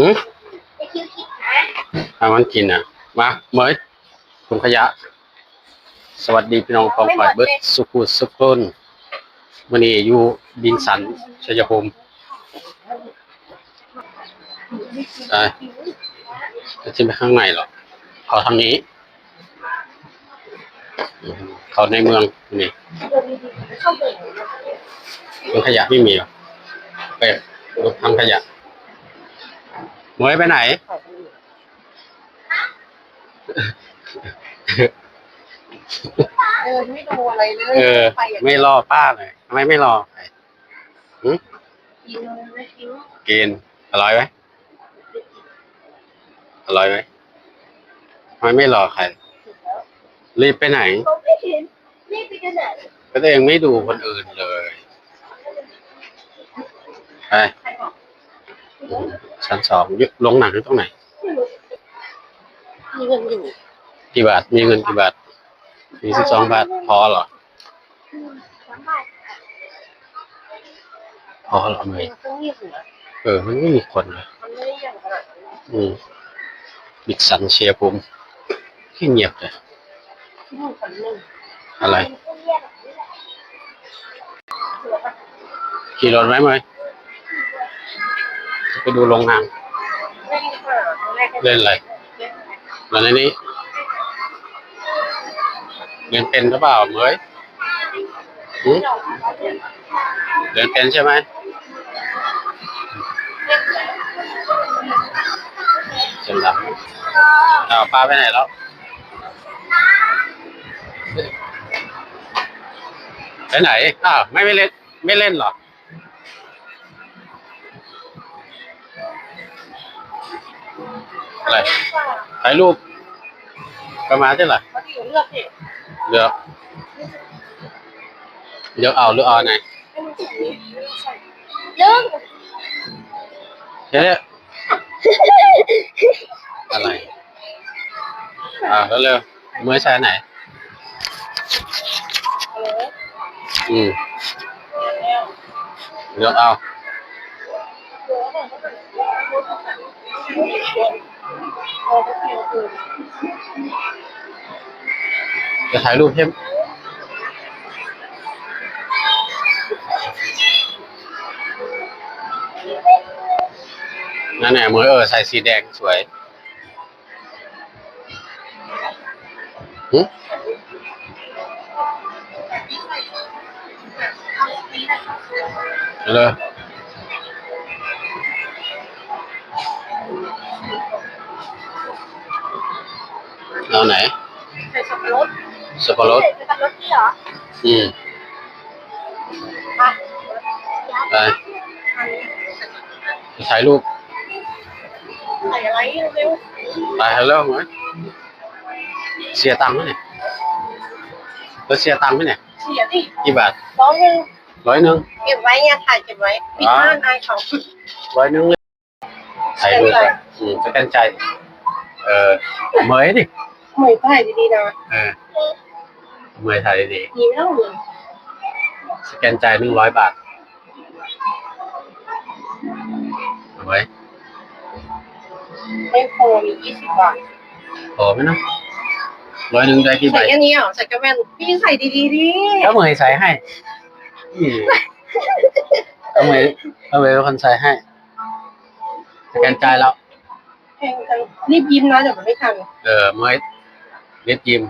หืมไปคิวคิดนะเอามันกินอะ มาเหมยถุงขยะ สวัสดีพี่น้องของฝ่ายเบิร์ดสุขุสุขคนวันนี้อยู่บินสันชัยภูมิไปจะจิ้มไปข้างในหรอเขาทางนี้อืมเขาในเมืองนี่เข้าไปถุงขยะไม่มีหรอไปดูทางขยะเหมยไปไหน เออไม่ดูอะไรเลยเออไปอย่างไม่รอป้าเลยทำไมไม่รอใครกินเลยนะคิวกินอร่อยไหมอร่อยไหมทำไมไม่รอใคร รีบไปไหน เขาไม่เห็นนี่ไปกันไหนก็ตัวเองไม่ดูคนอื่นเลย ไปใครบอก ชั้นสองยลงหนังตรงไหน มีเงินอยู่กี่บาท มีเงินกี่บาท มีสิบสองบาท พอเหรอสามบาทพอเหรอไหมเป็นเครื่องเงียบอยู่นะเออ มันไม่มีคนเลยมันไม่ได้ใหญ่ขนาดนั้นอืมบิดสันเชียร์ผมที่เงียบเลยที่หนึ่งคนหนึ่งอะไรเป็นเครื่องเงียบแบบนี้แหละเสือปะขี่รถไหมไหมจะ ไปดูโรงงาน เล่นค่ะตอนแรกก็เล่นอะไรเล่นแล้วในนี้เรียนเป็นหรือเปล่าเหมยหืมเราเล่นเรียนเป็นใช่ไหมเสร็จแล้วอ้าวป้าไปไหนแล้วไปไหนอ้าวไม่ไม่เล่น ไม่เล่นเหรอ อะไรถ่ายรูปประมาณเท่าไหร่เขาที่อเลือกเลือกเลือกเอาเลือกเอาไหนเรื่องเดี๋ยวอะไรอ่าแล้วเร็วมือใช้ไหนอออืมแล้วเลื อกเอาจะถ่ายรูปใช่ไหมนั่นแหละมือเออใส่สีแดงสวยหึเลย เอาไหนใส่สับปะรดสับปะรดใส่สับปะรดนี่เหรอ อืมไปไปจะถ่ายรูปใส่อะไรเร็วไปฮัลโหลไหมเสียตังค์ไหมเนี่ยเราเสียตังค์ไหมเนี่ยเสียดิกี่บาทร้องยังร้อยหนึ่งเก็บไว้เนี่ยถ่ายเก็บไว้ปิดบ้านนายเขาร้อยหนึ่งเลยถ่ายรูปไปอืมสแกนใจายเออเหมยดิ เหมยถ่ายดีๆนะเออเหมยถ่ายดีมีไม่ต้องเลยๆสแกนใจหนึ่งร้อยบาทเอาไว้ไม่พอมียี่สิบบาทพอไหมเนาะร้อยหนึ่งได้กี่ใบใส่แค่นี้เหรอใส่กระแว่นพี่ใส่ดีๆดิก็เหมยใส่ให้อีก็เหมยก็เหมยเป็นคนใส่ให้สแกนใจายแล้วแพงจังรีบยิ้มนะเดี๋ยวมันไม่ทันเออเมื่อ เล็ดยิม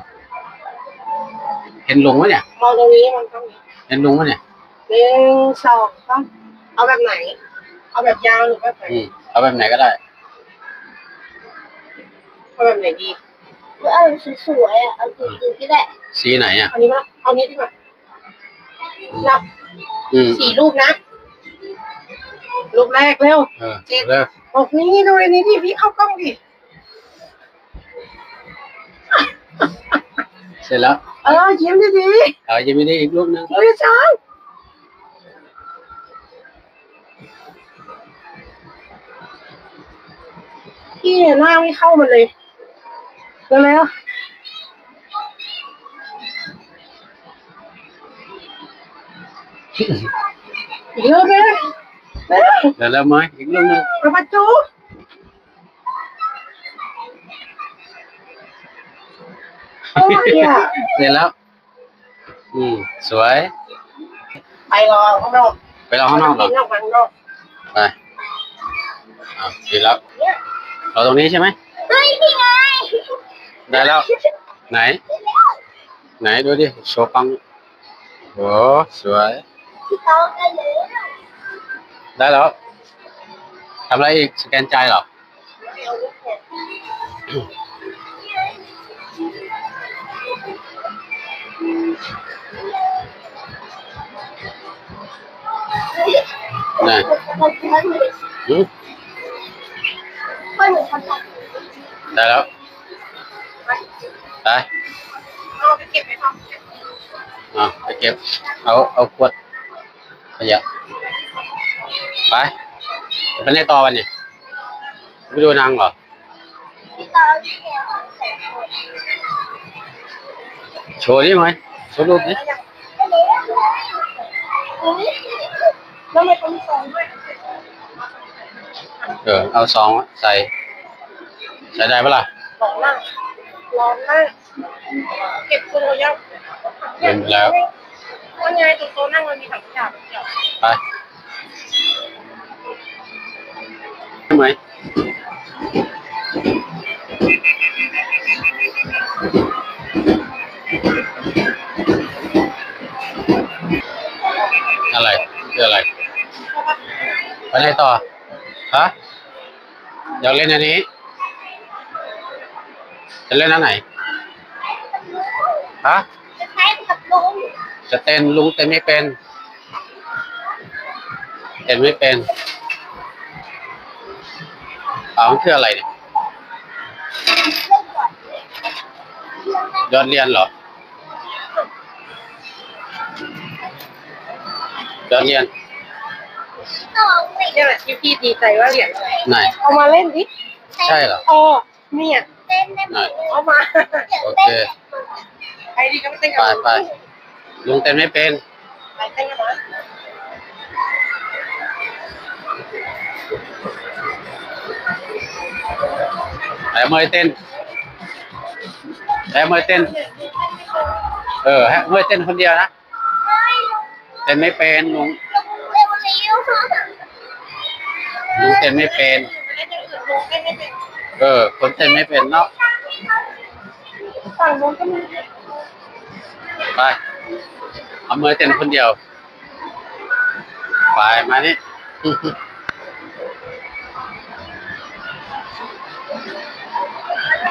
เห็นลุงไหมเนี่ย มองตรงนี้มันต้องนี้เห็นลุงไหมเนี่ยหนึ่งสองสามเอาแบบไหน เอาแบบยาวหรือแบบไหนอืมเอาแบบไหนก็ได้ เอาแบบไหนดีเอาสวยๆอะเอาสีๆก็ได้สีไหนอะอันนี้มาเอานี้ดีกว่านับอืมสี่รูปนะรูปแรกเร็ว เออเลิกบอกนี่ดูอันนี้ดิพี่เข้ากล้องดิ ร็จแล้ว เออยิ้มดีเอายังไม่ได้อีกรูปนึงๆเฮ้ยช้างพี่เนี่ยหน้าไม่เข้ามาเลยเร็วๆอีกรูปนึงเร็วเดี๋ยวแล้วไหมอีกรูปนึงเอาประจู อะเสร็จแล้ว อืมสวย ไปรอข้างนอกไปรอข้างนอกเหรอข้างนอกข้างนอกไปอ่าเสร็จแล้วเราตรงนี้ใช่ไหมเฮ้ยนี่ไงได้แล้ว ไหน ไหนดูดิโชว์ปังโอ้สวยพี่เขาได้เลยได้แล้วทำอะไรอีกสแกนใจายเหรอ นไหนอืมได้แล้ว ไปเอาไปเก็บไปทำเอาไปเก็บ เอา เอาขวดขยะไปไปในต่อวันนี้ไปดูนางเหรอโชว์ดิไหม โชว์รูปดิแล้วไม่ต้องสองด้วยเออ เอาซองใส่ ใส่ได้ปะล่ะสองหน้าร้อนมากเก็บตัวยังเห็นแล้ววันไงตัวโต๊ะนั่งมันมีถังขยะเดียวไปใช่ไหม ไปไหนต่อฮะอยากเล่นอันนี้ จะเล่นอันไหนฮะจะใช้นกับลุงจะเต้นลุงเต้นไม่เป็นเต้นไม่เป็นเอามันคืออะไรเนี่ยยอดเรียนเหรอยอดเรียน นี่แหละที่พี่ดีใจว่าเหรียญอะไรไหนเอามาเล่นดิใช่เหรออ๋อเนี่ยไหนเอามาโอเคใครดีก็ไม่เต้นกัไปบไปลุงเต้นไม่เป็นไปเต้นกันนะแต่เมยเต้นแต่เมยเต้น เออให้เมยเต้นคนเดียวนะ เต้นไม่เป็นลุง ลุงเต้นไม่เป็นเล่นอย่างอื่นลุงเต้นไม่เป็น เออ คนเต้นไม่เป็นเนาะฝั่งลุงก็มีไปเอาเมยเต้นคนเดียว ไปมานี่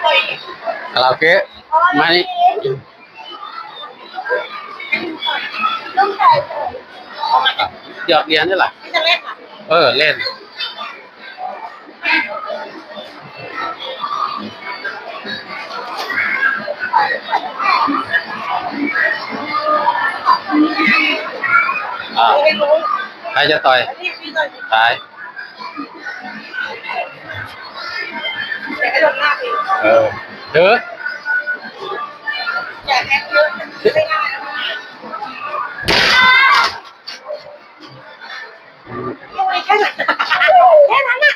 ปล่อยคาราโอเกะมานี่ลุงใส่เอามาหยอดเหรียญนี่แหละที่จะ เล่นอะเออ เล่น อ่าไม่รู้ใครจะต่อยอันนี้พี่จะตายอยากให้โดนหน้าพี่เออเด้อ อยากแอคเยอะไม่ง่า แค่นั้นแค่นั้นอะ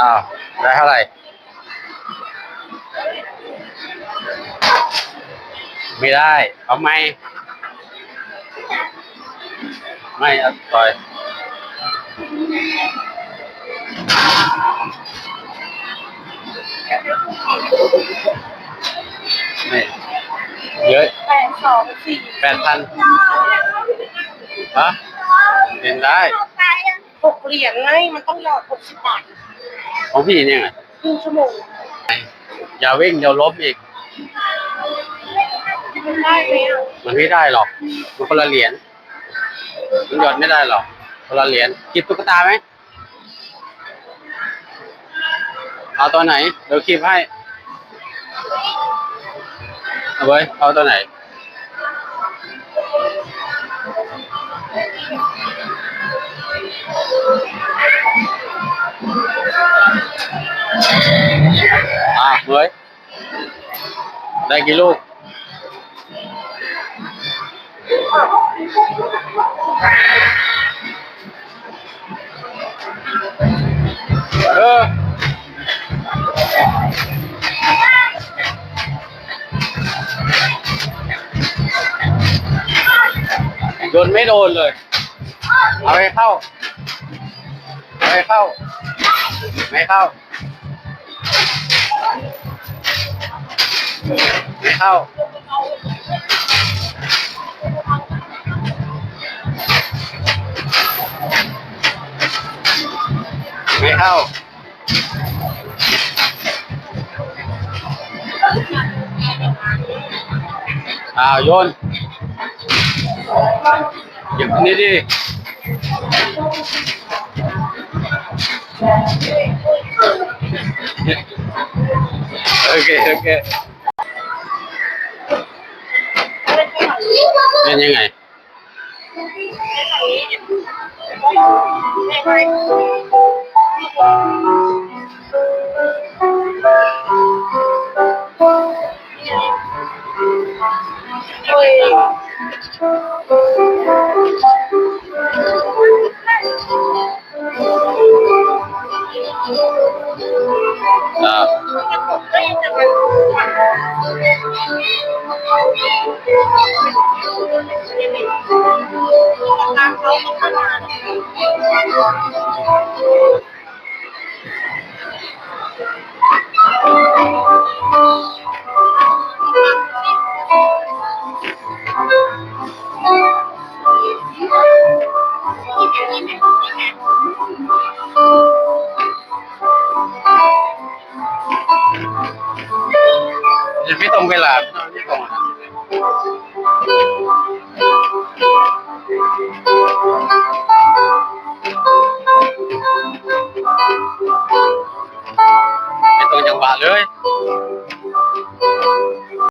อ้าวได้เท่าไหร่ไม่ได้เอาไหมไม่เอาต่อยนี่เยอะแปดสองสี่แปดพันฮะ เล่นได้หกเหรียญไงมันต้องหยอดหกสิบบาทของพี่เนี่ยไงครึ่งชั่วโมงอย่าวิ่งเดี๋ยวล้มอีก มันได้ไหมอะมันไม่ได้หรอก มันคนละเหรียญมันหยอดไม่ได้หรอกคนละเหรียญกิบตุ๊กตาไหมเอาตัวไหนเดี๋ยวคีบให้ เอาไว้เอาตัวไหน อะเลยได้กี่ลูกเออโดนไม่โดนเลย เอาไปเข้า เอาให้เข้า ไม่เข้า ไม่เข้า ไม่เข้า อ้าวโยนหยิบนี่ดิ โอเคโอเคเป็นยังไงโจะ รงเวลา